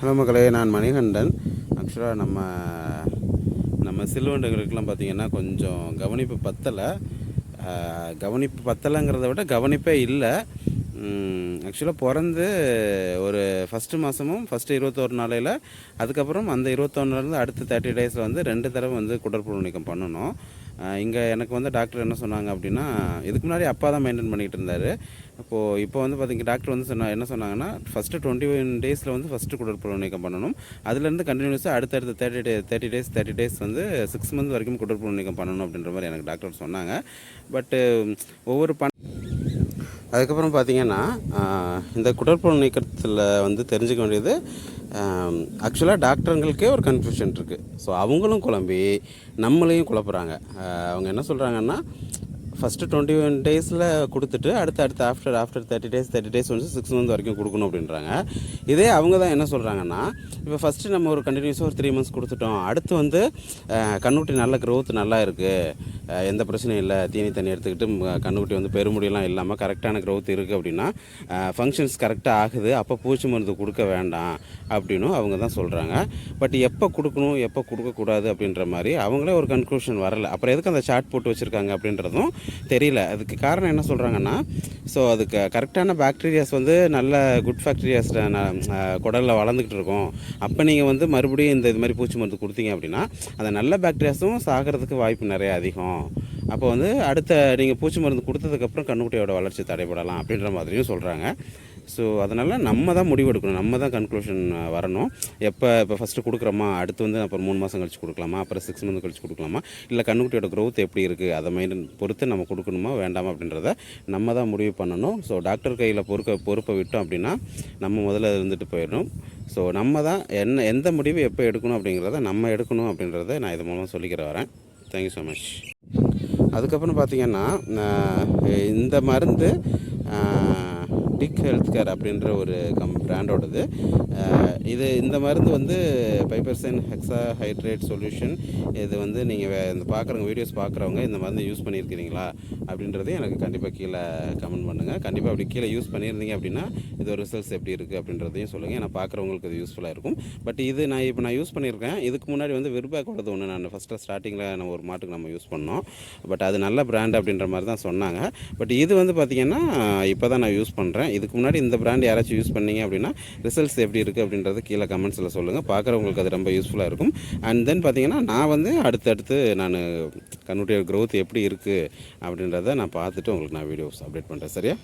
Hello மக்களே நான் மணிகண்டன். ஆக்சுவலாக நம்ம நம்ம சில்வண்டுகளுக்கெல்லாம் பார்த்திங்கன்னா கொஞ்சம் கவனிப்பு பத்தலை. கவனிப்பு பத்தலைங்கிறத விட கவனிப்பே இல்லை. ஆக்சுவலாக பிறந்து ஒரு ஃபஸ்ட்டு மாதமும் ஃபஸ்ட்டு இருபத்தோரு நாளையில் அதுக்கப்புறம் அந்த இருபத்தொன்னுலேருந்து அடுத்த தேர்ட்டி டேஸில் வந்து ரெண்டு தடவை வந்து குடற்புழு நீக்கம் பண்ணணும். இங்கே எனக்கு வந்து டாக்டர் என்ன சொன்னாங்க அப்படின்னா இதுக்கு முன்னாடி அப்பா தான் மெயின்டைன் பண்ணிகிட்டு இருந்தார். இப்போது இப்போ வந்து பார்த்தீங்க டாக்டர் வந்து சொன்னால் என்ன சொன்னாங்கன்னா ஃபஸ்ட்டு டுவெண்ட்டி ஒன் டேஸில் வந்து ஃபஸ்ட்டு குடற்புழு நீக்கம் பண்ணணும். அதுலேருந்து கண்டினியூஸாக அடுத்தடுத்த thirty day thirty days thirty days வந்து சிக்ஸ் மந்த் வரைக்கும் குடற்புழு நீக்கம் பண்ணணும் அப்படின்ற மாதிரி எனக்கு டாக்டர் சொன்னாங்க. பட்டு ஒவ்வொரு பண் அதுக்கப்புறம் பார்த்தீங்கன்னா இந்த குடற்புழு நீக்கத்தில் வந்து தெரிஞ்சுக்க வேண்டியது ஆக்சுவலாக டாக்டருங்களுக்கே ஒரு கன்ஃபியூஷன் இருக்குது ஸோ அவங்களும் குழம்பி நம்மளையும் குழப்புறாங்க. அவங்க என்ன சொல்கிறாங்கன்னா ஃபஸ்ட்டு டுவெண்ட்டி ஒன் டேஸில் கொடுத்துட்டு அடுத்து அடுத்து after after thirty days thirty days வந்து சிக்ஸ் மந்த் வரைக்கும் கொடுக்கணும் அப்படின்றாங்க. இதே அவங்க தான் என்ன சொல்கிறாங்கன்னா இப்போ ஃபஸ்ட்டு நம்ம ஒரு கண்டினியூஸாக ஒரு த்ரீ மந்த்ஸ் கொடுத்துட்டோம். அடுத்து வந்து கண்ணுட்டி நல்ல க்ரோத் நல்லா இருக்குது எந்த பிரச்சனையும் இல்லை. தீனி தண்ணி எடுத்துக்கிட்டு கண்ணுக்குட்டி வந்து பெருமுடியெல்லாம் இல்லாமல் கரெக்டான க்ரௌத் இருக்குது அப்படின்னா ஃபங்க்ஷன்ஸ் கரெக்டாக ஆகுது. அப்போ பூச்சி மருந்து கொடுக்க வேண்டாம் அப்படின்னும் அவங்க தான் சொல்கிறாங்க பட் எப்போ கொடுக்கணும் எப்போ கொடுக்கக்கூடாது அப்படின்ற மாதிரி அவங்களே ஒரு கன்க்ளூஷன் வரலை. அப்புறம் எதுக்கு அந்த சார்ட் போட்டு வச்சுருக்காங்க அப்படின்றதும் தெரியல. அதுக்கு காரணம் என்ன சொல்கிறாங்கன்னா ஸோ அதுக்கு கரெக்டான பாக்டீரியாஸ் வந்து நல்ல குட் பாக்டீரியாஸ் குடலில் வளர்ந்துக்கிட்டு இருக்கும். அப்போ நீங்கள் வந்து மறுபடியும் இந்த இது மாதிரி பூச்சி மருந்து கொடுத்தீங்க அப்படின்னா அந்த நல்ல பாக்டீரியாஸும் சாகிறதுக்கு வாய்ப்பு நிறைய அதிகம். அப்போ வந்து அடுத்த நீங்கள் பூச்சி மருந்து கொடுத்ததுக்கப்புறம் கண்ணுக்குட்டியோட வளர்ச்சி தடைபடலாம் அப்படின்ற மாதிரியும் சொல்கிறாங்க ஸோ அதனால் நம்ம தான் முடிவெடுக்கணும் நம்ம தான் கன்க்ளூஷன் வரணும். எப்போ இப்போ ஃபஸ்ட்டு கொடுக்குறோமா? அடுத்து வந்து அப்புறம் மூணு மாதம் கழிச்சு கொடுக்கலாமா? அப்புறம் சிக்ஸ் மந்த் கழிச்சு கொடுக்கலாமா? இல்லை கண்ணுக்குட்டியோட க்ரோத் எப்படி இருக்குது அதை மைண்ட் பொறுத்து நம்ம கொடுக்கணுமா? வேண்டாமா? அப்படின்றத நம்ம தான் முடிவு பண்ணணும். ஸோ டாக்டர் கையில் பொறுக்க பொறுப்பை விட்டோம் அப்படின்னா நம்ம முதல்ல இருந்துட்டு போயிடணும். ஸோ நம்ம தான் என்ன எந்த முடிவு எப்போ எடுக்கணும் அப்படிங்கிறத நம்ம எடுக்கணும் அப்படின்றத நான் இது மூலமாக சொல்லிக்கிற வரேன். தேங்க்யூ ஸோ மச் அதுக்கப்புறம் பார்த்தீங்கன்னா இந்த மருந்து டிக் ஹெல்த் கேர் அப்படின்ற ஒரு கம் பிராண்டோடது இது இந்த மருந்து வந்து பைப்பர்சன் ஹெக்ஸா ஹைட்ரேட் சொல்யூஷன் இது வந்து நீங்கள் இந்த பார்க்குறவங்க வீடியோஸ் பார்க்குறவங்க இந்த மருந்து யூஸ் பண்ணியிருக்கிறீங்களா அப்படின்றதையும் எனக்கு கண்டிப்பாக கீழே கமெண்ட் பண்ணுங்கள் கண்டிப்பாக அப்படி கீழே யூஸ் பண்ணியிருந்தீங்க அப்படின்னா இதோட ரிசல்ட்ஸ் எப்படி இருக்குது அப்படின்றதையும் சொல்லுங்கள் ஏன்னா பார்க்குறவங்களுக்கு இது யூஸ்ஃபுல்லாக இருக்கும். பட் இது நான் இப்போ நான் யூஸ் பண்ணியிருக்கேன் இதுக்கு முன்னாடி வந்து விருப்பாக்கோடது ஒன்று நான் ஃபஸ்ட்டாக ஸ்டார்டிங்கில் நம்ம ஒரு மாட்டுக்கு நம்ம யூஸ் பண்ணோம். பட் அது நல்ல பிராண்ட் அப்படின்ற மாதிரி தான் சொன்னாங்க. பட் இது வந்து பார்த்திங்கன்னா இப்போ தான் நான் யூஸ் பண்ணுறேன் இதுக்கு முன்னாடி இந்த பிராண்ட் யாராச்சும் யூஸ் பண்ணீங்க அப்படின்னா ரிசல்ட்ஸ் எப்படி இருக்குது அப்படின்றது கீழே கமெண்ட்ஸில் சொல்லுங்கள் பார்க்குறவங்களுக்கு அது ரொம்ப யூஸ்ஃபுல்லாக இருக்கும். அண்ட் தென் பார்த்தீங்கன்னா நான் வந்து அடுத்தடுத்து நான் கண்ணுடைய க்ரோத் எப்படி இருக்குது அப்படின்றத நான் பார்த்துட்டு உங்களுக்கு நான் வீடியோஸ் அப்டேட் பண்ணுறேன் சரியா?